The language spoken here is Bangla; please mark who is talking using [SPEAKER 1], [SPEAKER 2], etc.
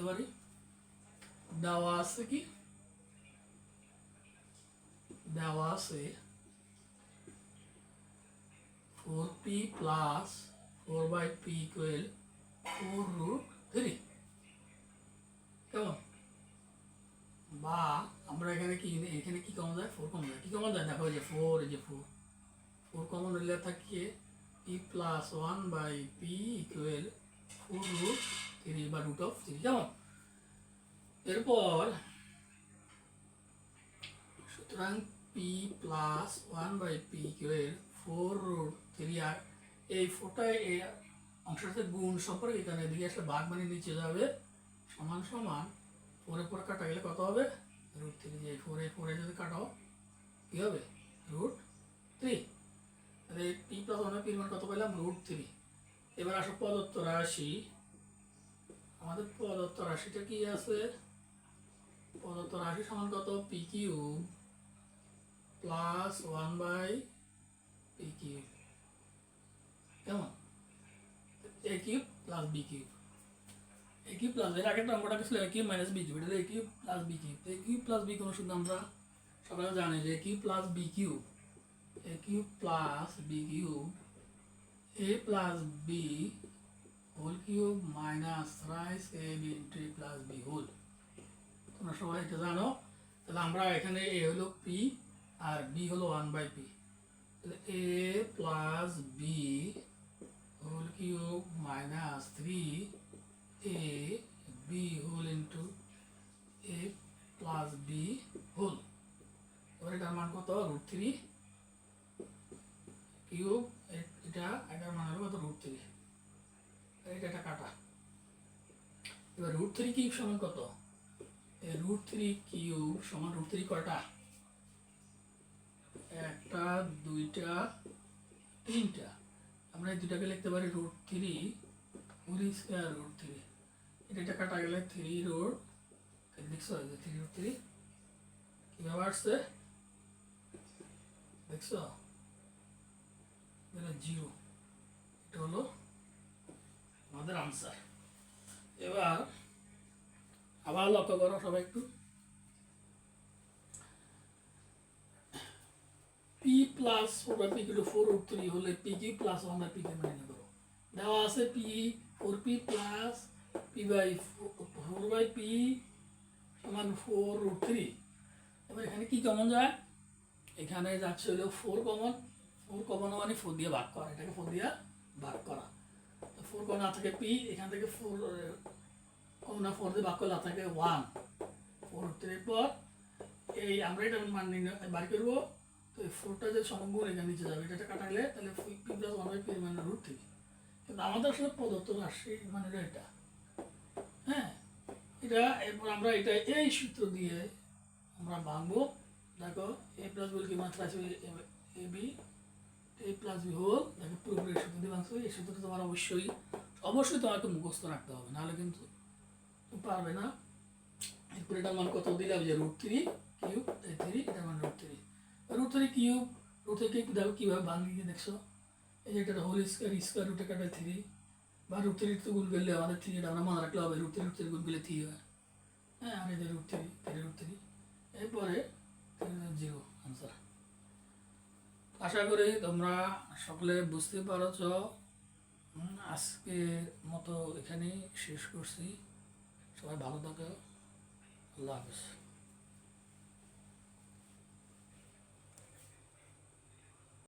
[SPEAKER 1] লিখতে পারি? দেওয়া আছে কি? দেওয়া আছে four P plus four by P equal four root three কেমন? বা আমরা এখানে কি এখানে কি কমন যায়? ফোর কমন যায়। কি কমন যায়? দেখো যে ফোর এই যে ফোর ফোর কমন হইলে থাকে P plus one by P equal four root three বা রুট অফ থ্রি কেমন এরপর, সুতরাং P plus one by P equal four root three আর এই ফোরটা এই অংশটাতে গুণ সম্পর্কে এখানে এদিকে একটা বাঘ মানে নিচে যাবে। সমান সমান ফোরে ফোরে কাটা গেলে কত হবে? রুট থ্রি যে ফোরে ফোরে যদি কাটাও হবে? রুট থ্রি তাহলে পি প্লাস মান কত পেলাম রুট থ্রি এবার আসো প্রদত্ত রাশি আমাদের প্রদত্ত রাশিটা কি আছে? প্রদত্ত রাশি সমান কত? P Q plus one by P Q কেমন? A cube plus B cube A cube plus এর আগের নম্বরটা ছিল A cube minus B cube এটা A cube plus B cube A cube plus B কোনো শুধু আমরা? সবাই জানি যে A cube plus B cube A cube plus B cube A plus B whole cube minus rice A B A plus B whole. তোমরা সবাই এটা জানো? তাহলে আমরা এখানে এ হলো পি আর বি হলো ওয়ান বাই পি তাহলে A plus B whole cube minus three A B whole into A plus B whole এবার এটার মান কত? রুট থ্রি কিউব, এটা, এটার মান হলো কত? রুট থ্রি এটা কাটা। এবার রুট থ্রি কিউব সমান কত? রুট থ্রি কিউব সমান রুট থ্রি কয়টা? একটা, দুইটা, তিনটা। আমরা এই দুটাকে লিখতে পারি root three whole square root three এটা কাটা গেলে থ্রি রুট দেখছ থ্রি রুট থ্রি কীভাবে আসছে? দেখছ? জিরো এটা হলো আমাদের আনসার। এবার আবার লক্ষ্য করো সবাই একটু। P plus four by P equal four root three হলে P Q plus one by P Q মানে করো দেওয়া আছে P four P plus P by four by P সমান ফোর রুট থ্রি এবার এখানে কি কমন যায়? এখানে যাচ্ছে হলো ফোর কমন ফোর কমন মানে ফোর দিয়ে ভাগ করা। এটাকে ফোর দিয়ে ভাগ করা। ফোর না থাকে পি, এখান থেকে ফোর কমন ফোর দিয়ে না থাকে ওয়ান ফোর থ্রির পর, এই আমরা এটা মান নির্ণয়, বার করব, তো এই ফোরটা যে সমগুণ এখানে নিচে যাবে, এটা কাটা গেলে তাহলে P plus one by P মানে রুট থ্রি কিন্তু আমাদের আসলে প্রদত্ত রাশি মানে এটা। হ্যাঁ এটা এরপর আমরা এটা এই সূত্র দিয়ে আমরা ভাঙবো। দেখো এ প্লাস বল কি? মাত্রা আছে A, B. Plus B whole দেখো পুরোপুরি সূত্র দিয়ে ভাঙছো এই সূত্রটা তোমার অবশ্যই অবশ্যই তোমাকে মুখস্থ রাখতে হবে, নাহলে কিন্তু পারবে না। এরপর এটার মান কত দিলাম যে রুট থ্রি কিউব থ্রি এটার মান root three root three cube root three দেখো কীভাবে ভাঙিয়ে দেখছ। এই যে এটা হোল স্কোয়ার স্কোয়ার রুটে কাটা থ্রি বা রুট থ্রি তো গুণ করলে আমাদের থ্রি এটা আমরা মনে রাখলে হবে রুট থ্রি রুট থ্রি গুণ করলে থ্রি হয়। হ্যাঁ আর এদের root three three root three এরপরে জিরো আনসার আশা করি তোমরা সকলে বুঝতে পারছ। আজকে মতো এখানেই শেষ করছি। সবাই ভালো থাকো। আল্লাহ হাফেজ।